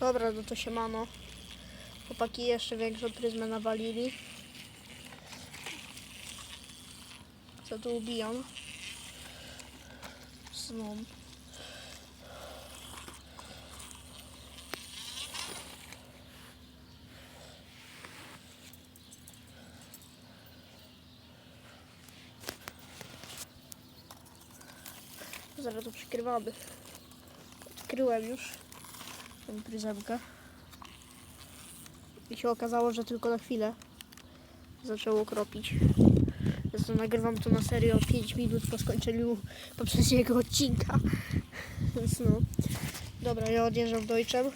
Dobra, no to siemano. Chłopaki jeszcze większą pryzmę nawalili. Co tu ubijam? Sną. Zaraz to przykrywamy. Odkryłem już tę pryzemkę. I się okazało, że tylko na chwilę zaczęło kropić. To nagrywam to na serio 5 minut po skończeniu poprzedniego odcinka. Więc no. Dobra, ja odjeżdżam dojczem.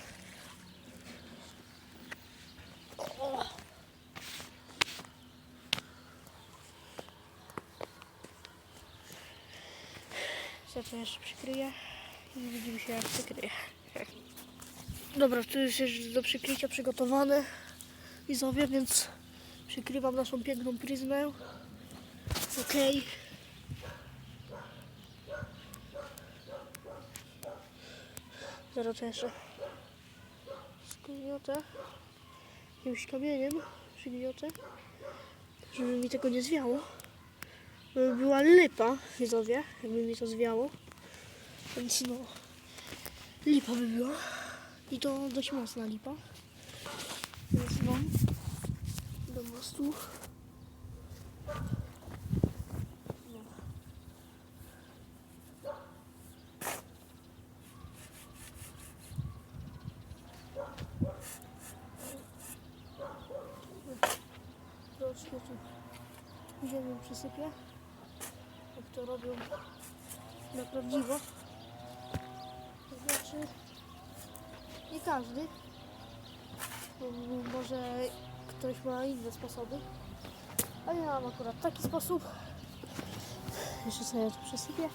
Ja to jeszcze przykryję i widzimy się jak przykryję. Dobra, tu już jest do przykrycia przygotowane widzowie, więc przykrywam naszą piękną pryzmę. Okej. Zaraz jeszcze zgniotę jakimś kamieniem, przygniotę, żeby mi tego nie zwiało. By była lipa, widzowie, jakby mi to zwiało. Więc no, lipa by była. I to dość mocna lipa. Więc no, do mostu. Tu ziemią przysypię. Jak to robią na prawdziwo. To znaczy nie każdy. Może ktoś ma inne sposoby. A ja mam akurat taki sposób. Jeszcze sobie to przesypię.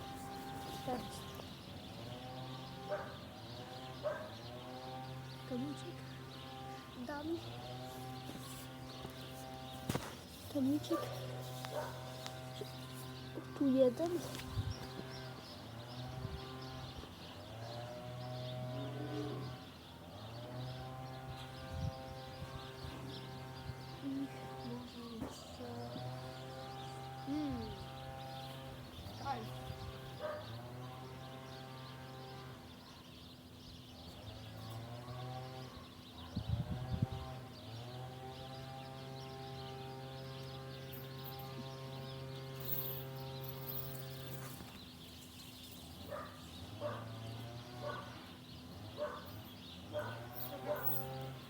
Tak. Kamyczek. Dam. Kamyczek. Tu jeden. I może jeszcze... Hmm. Aj.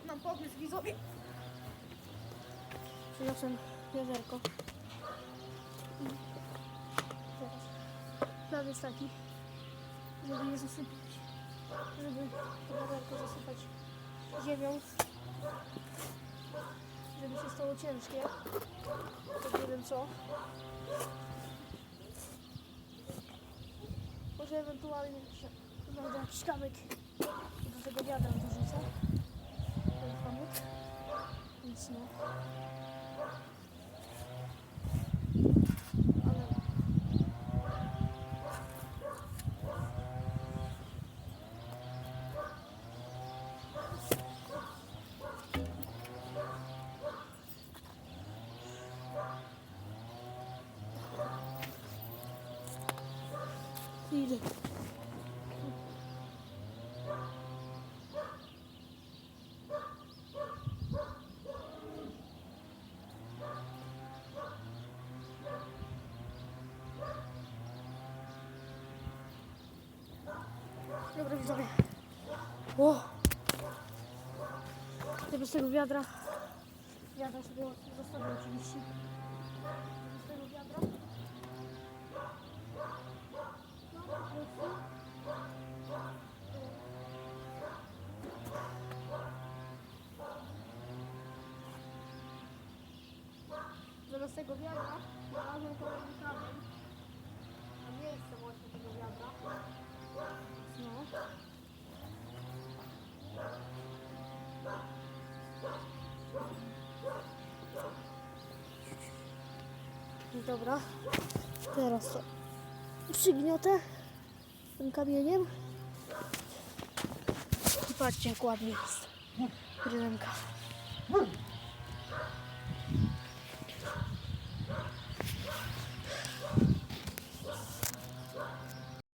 Mam widzowie. Przyniosłem. I teraz plan jest taki, żeby je zasypać, żeby wiaderko zasypać ziemią, żeby się stało ciężkie. To nie wiem co. Może ewentualnie jeszcze jakiś kamyk do tego wiadra dorzucę. Ten kamyk. Więc no. Ale Dobra widzowie. O! Ja bez tego wiadra. Wiadra sobie zostawię oczywiście. Bez tego wiadra. No, po. Zamiast tego wiadra znalazłem kolejny kamień. Na miejsce właśnie tego wiadra. No. Dobra, teraz to przygniotę tym kamieniem. Patrzcie jak ładnie jest. Rynka.